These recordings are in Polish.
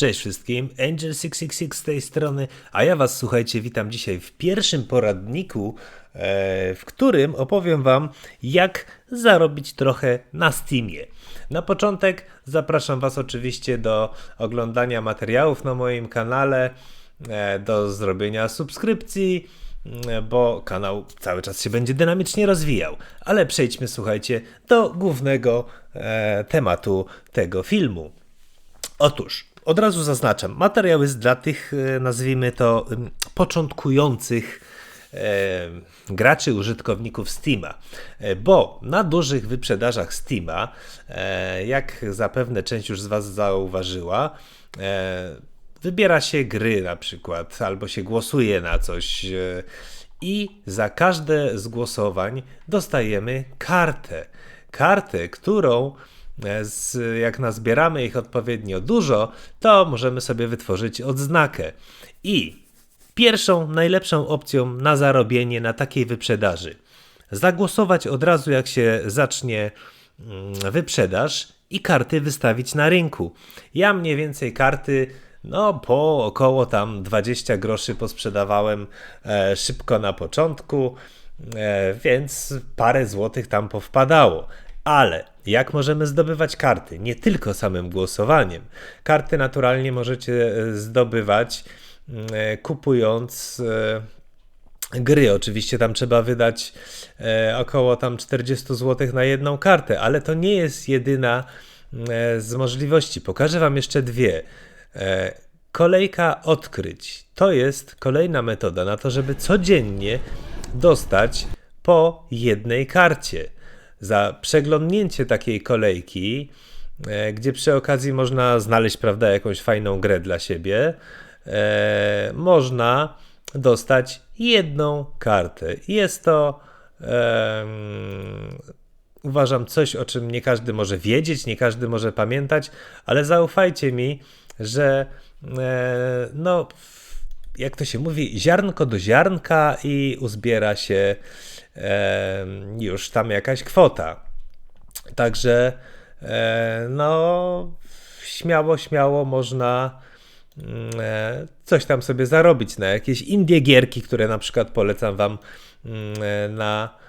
Cześć wszystkim, Angel666 z tej strony, a ja Was słuchajcie, witam dzisiaj w pierwszym poradniku, e, w którym opowiem Wam, jak zarobić trochę na Steamie. Na początek zapraszam Was oczywiście do oglądania materiałów na moim kanale, e, do zrobienia subskrypcji, e, bo kanał cały czas się będzie dynamicznie rozwijał. Ale przejdźmy, słuchajcie, do głównego e, tematu tego filmu. Otóż, od razu zaznaczam, materiał jest dla tych, e, nazwijmy to, początkujących e, graczy, użytkowników Steama, E, bo na dużych wyprzedażach Steama, jak zapewne część już z Was zauważyła, wybiera się gry na przykład, albo się głosuje na coś i za każde z głosowań dostajemy kartę. Kartę, którą z, jak nazbieramy ich odpowiednio dużo, to możemy sobie wytworzyć odznakę. I pierwszą, najlepszą opcją na zarobienie na takiej wyprzedaży. Zagłosować od razu, jak się zacznie mm, wyprzedaż i karty wystawić na rynku. Ja mniej więcej karty, no po około tam 20 groszy posprzedawałem e, szybko na początku, e, więc parę złotych tam powpadało. Ale jak możemy zdobywać karty? Nie tylko samym głosowaniem. Karty naturalnie możecie e, zdobywać e, kupując e, gry. Oczywiście tam trzeba wydać około tam 40 zł na jedną kartę, ale to nie jest jedyna e, z możliwości. Pokażę Wam jeszcze dwie. Kolejka odkryć to jest kolejna metoda na to, żeby codziennie dostać po jednej karcie. Za przeglądnięcie takiej kolejki, e, gdzie przy okazji można znaleźć prawda, jakąś fajną grę dla siebie, e, można dostać jedną kartę. Jest to uważam coś, o czym nie każdy może wiedzieć, nie każdy może pamiętać, ale zaufajcie mi, że e, no, jak to się mówi, ziarnko do ziarnka i uzbiera się e, już tam jakaś kwota. Także e, no, śmiało, śmiało można mm, e, coś tam sobie zarobić na jakieś indie gierki, które na przykład polecam wam mm, e, na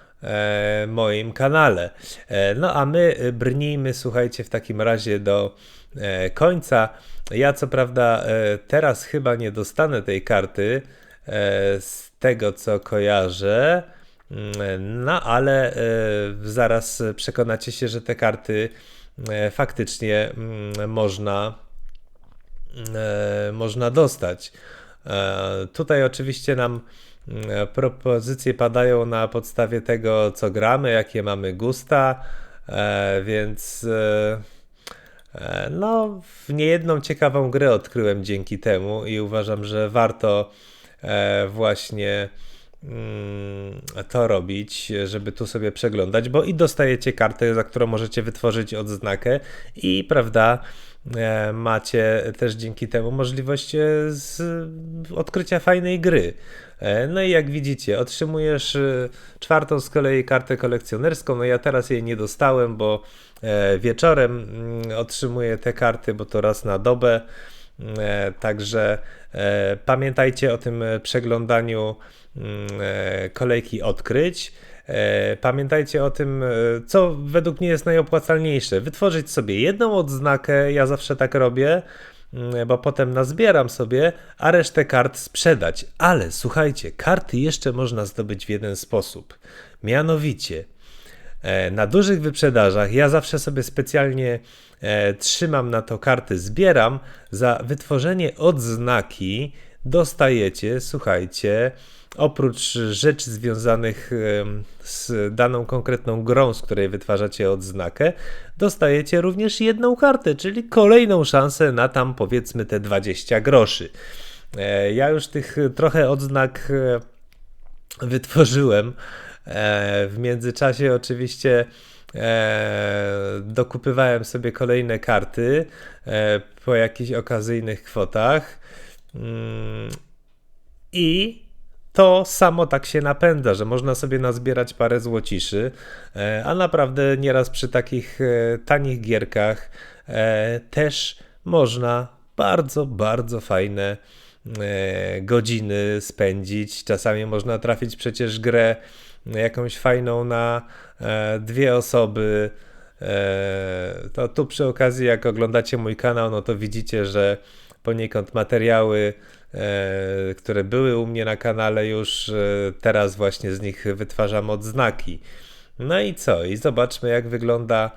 moim kanale. E, No a my e, brnijmy, słuchajcie, w takim razie do e, końca. Ja co prawda e, teraz chyba nie dostanę tej karty e, z tego co kojarzę. Mm, No, ale e, zaraz przekonacie się, że te karty e, faktycznie mm, można, e, można dostać. E, Tutaj oczywiście nam propozycje padają na podstawie tego, co gramy, jakie mamy gusta, e, więc e, e, no, w niejedną ciekawą grę odkryłem dzięki temu i uważam, że warto właśnie mm, to robić, żeby tu sobie przeglądać, bo i dostajecie kartę, za którą możecie wytworzyć odznakę i prawda, macie też dzięki temu możliwość e, z odkrycia fajnej gry. E, No i jak widzicie, otrzymujesz e, czwartą z kolei kartę kolekcjonerską. No ja teraz jej nie dostałem, bo e, wieczorem mm, otrzymuję te karty, bo to raz na dobę. E, Także e, pamiętajcie o tym e, przeglądaniu mm, kolejki odkryć. Pamiętajcie o tym, co według mnie jest najopłacalniejsze. Wytworzyć sobie jedną odznakę, ja zawsze tak robię, mm, bo potem nazbieram sobie, a resztę kart sprzedać. Ale słuchajcie, karty jeszcze można zdobyć w jeden sposób. Mianowicie, Na dużych wyprzedażach ja zawsze sobie specjalnie e, trzymam na to karty, zbieram. Za wytworzenie odznaki dostajecie, słuchajcie, oprócz rzeczy związanych z daną konkretną grą, z której wytwarzacie odznakę, dostajecie również jedną kartę, czyli kolejną szansę na tam powiedzmy te 20 groszy. E, Ja już tych trochę odznak e, wytworzyłem. E, W międzyczasie oczywiście e, dokupywałem sobie kolejne karty e, po jakichś okazyjnych kwotach. Mm, I to samo tak się napędza, że można sobie nazbierać parę złociszy, a naprawdę nieraz przy takich tanich gierkach też można bardzo, bardzo fajne godziny spędzić. Czasami można trafić przecież grę jakąś fajną na e, dwie osoby. E, to tu przy okazji, jak oglądacie mój kanał, no to widzicie, że poniekąd materiały, e, które były u mnie na kanale, już e, teraz właśnie z nich wytwarzam odznaki. No i co? I zobaczmy, jak wygląda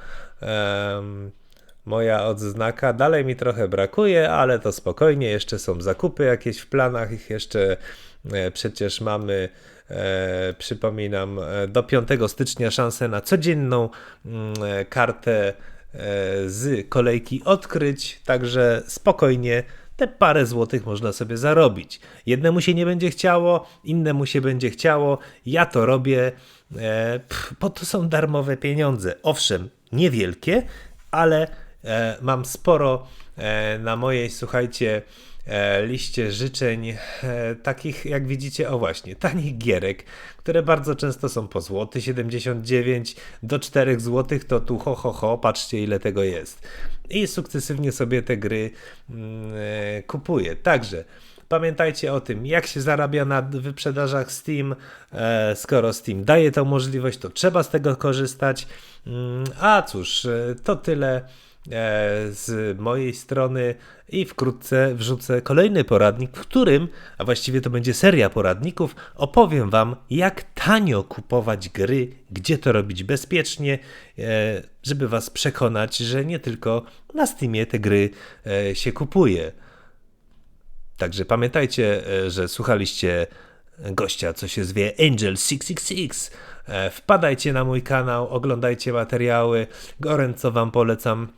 moja odznaka. Dalej mi trochę brakuje, ale to spokojnie. Jeszcze są zakupy jakieś w planach. Ich jeszcze e, przecież mamy. E, przypominam, e, do 5 stycznia szansę na codzienną mm, e, kartę e, z kolejki odkryć, także spokojnie te parę złotych można sobie zarobić. Jednemu się nie będzie chciało, innemu się będzie chciało. Ja to robię, e, pff, bo to są darmowe pieniądze. Owszem, niewielkie, ale mam sporo e, na mojej, słuchajcie, e, liście życzeń e, takich, jak widzicie, o właśnie, tanich gierek, które bardzo często są po złoty 79 do 4 złotych, to tu ho, ho, ho, patrzcie ile tego jest. I sukcesywnie sobie te gry mm, e, kupuję. Także Pamiętajcie o tym, jak się zarabia na wyprzedażach Steam. E, skoro Steam daje tą możliwość, to trzeba z tego korzystać. Mm, A cóż, e, to tyle e, z mojej strony i wkrótce wrzucę kolejny poradnik, w którym, a właściwie to będzie seria poradników, opowiem Wam, jak tanio kupować gry, gdzie to robić bezpiecznie, e, żeby Was przekonać, że nie tylko na Steamie te gry e, się kupuje. Także pamiętajcie, e, że słuchaliście gościa, co się zwie Angel666. E, Wpadajcie na mój kanał, oglądajcie materiały. Gorąco Wam polecam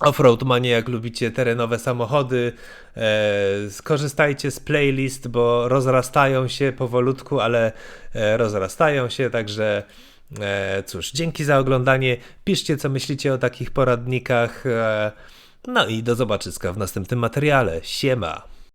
Offroad Mania, jak lubicie terenowe samochody. E, skorzystajcie z playlist, bo rozrastają się powolutku, ale e, rozrastają się, także e, cóż, dzięki za oglądanie. Piszcie, co myślicie o takich poradnikach. E, no i do zobaczyska w następnym materiale. Siema!